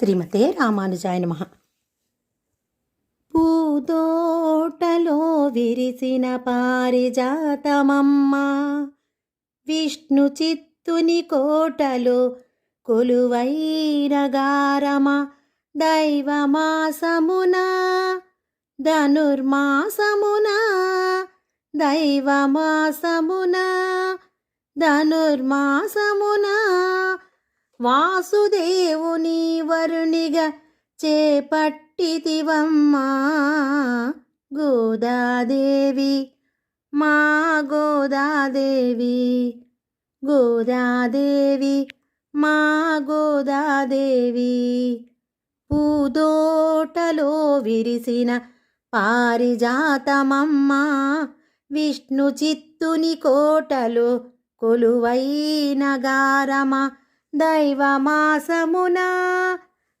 శ్రీమతే రామానుజాయ నమ. పూదోటలో విరిసిన పారిజాతమమ్మ విష్ణు చిత్తుని కోటలో కొలువైరగారమ దైవమాసమున ధనుర్మాసమున దైవమాసమున ధనుర్మాసమునా వాసుదేవుని వరునిగా చేపట్టితివమ్మా. గోదాదేవి మా గోదాదేవి గోదాదేవి మా గోదాదేవి. పూదోటలో విరిసిన పారిజాతమమ్మ విష్ణు చిత్తుని కోటలు కొలువైన గారమా దైవమాసమున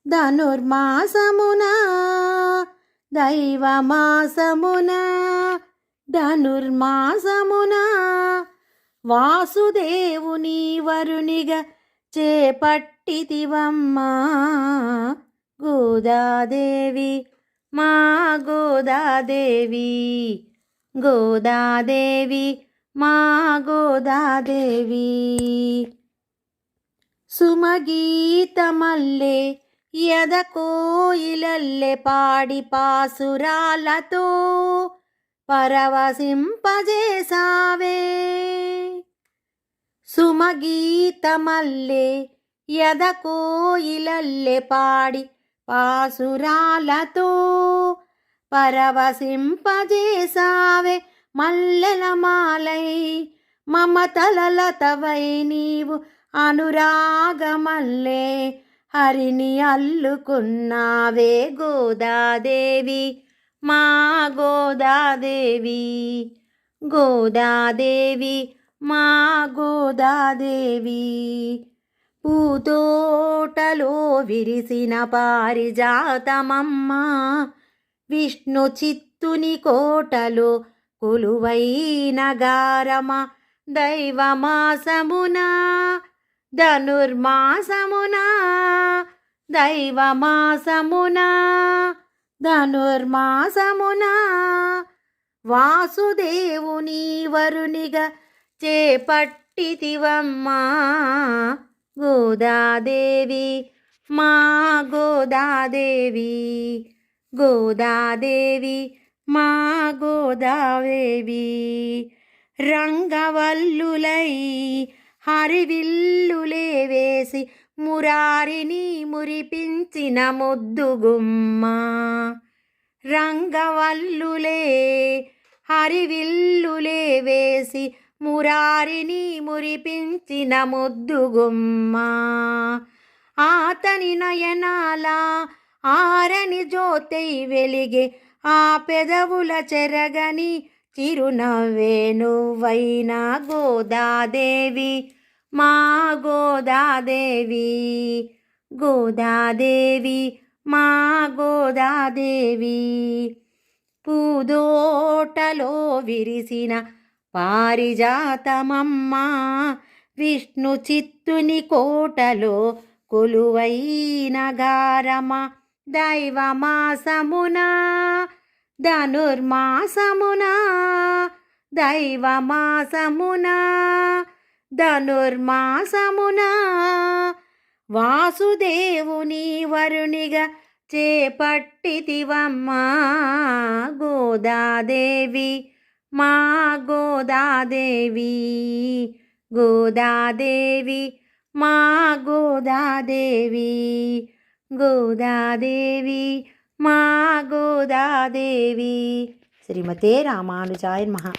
ధనుర్మాసమున దైవమాసమున ధనుర్మాసమున. వాసుదేవుని వరునిగా చేపట్టితివమ్మా గోదాదేవి మా గోదాదేవి. గోదాదేవి మా గోదాదేవి. సుమగీతమల్లే ఎద కోయిలల్లె పాడి పాసురాలతో పరవశింపజేసావే సుమగీతమల్లే ఎద కోయిలల్లె పాడి పాసురాలతో పరవశింపజేసావే మల్లెల మాలై మమతలలతవై నీవు అనురాగమల్లే హరిని అల్లుకున్నావే గోదాదేవి మా గోదాదేవి. గోదాదేవి మా గోదాదేవి. పూతోటలో విరిసిన పారిజాతమమ్మ విష్ణు చిత్తుని కోటలో కొలువైన గారమ దైవమాసమునా ధనుర్మాసమున దైవమాసమున ధనుర్మాసమునా వాసుదేవుని వరునిగా చేపట్టితివమ్మా గోదాదేవి మా గోదాదేవి గోదాదేవి మా గోదాదేవి రంగవల్లులై హరివిల్లులే వేసి మురారిని మురిపించిన ముద్దుగుమ్మ. రంగవల్లులే హరివిల్లులే వేసి మురారిని మురిపించిన ముద్దుగుమ్మ. ఆతని నయనాల ఆరని జ్యోతై వెలిగే ఆ పెదవుల చెరగని చిరునవ్వే నువ్వైనా గోదాదేవి. మా గోదాదేవి గోదాదేవి మా గోదాదేవి. పూదోటలో విరిసిన పారిజాతమమ్మ విష్ణు చిత్తుని కోటలో కొలువైన గారమ దైవమాసమున ధనుర్మాసమునా దైవమాసమునా. ధనుర్మాసమున వాసుదేవుని వరునిగా చేపట్టితివమ్మా. గోదాదేవి మా గోదాదేవి. గోదాదేవి మా గోదాదేవి. గోదాదేవి మా గోదాదేవి. శ్రీమతే రామానుజాయ మహా